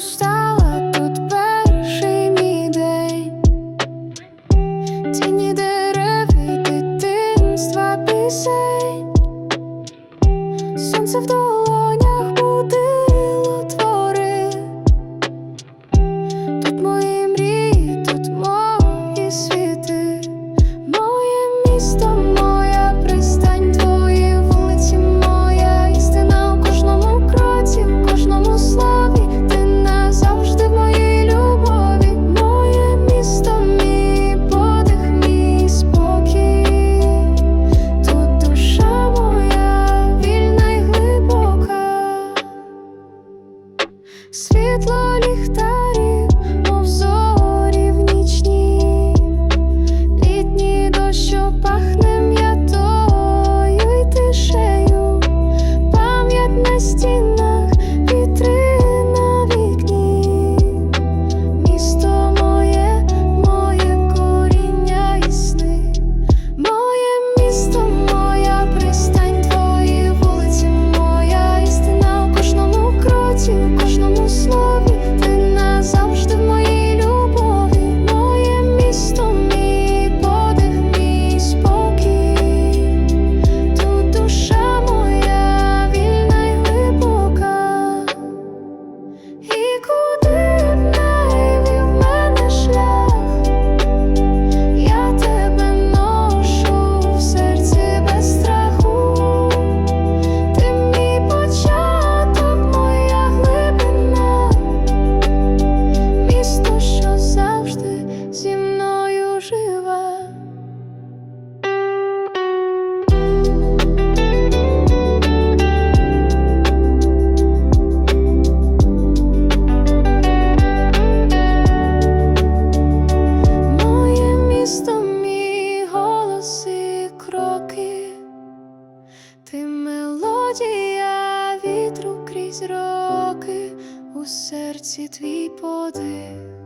just крізь роки у серці твій подих.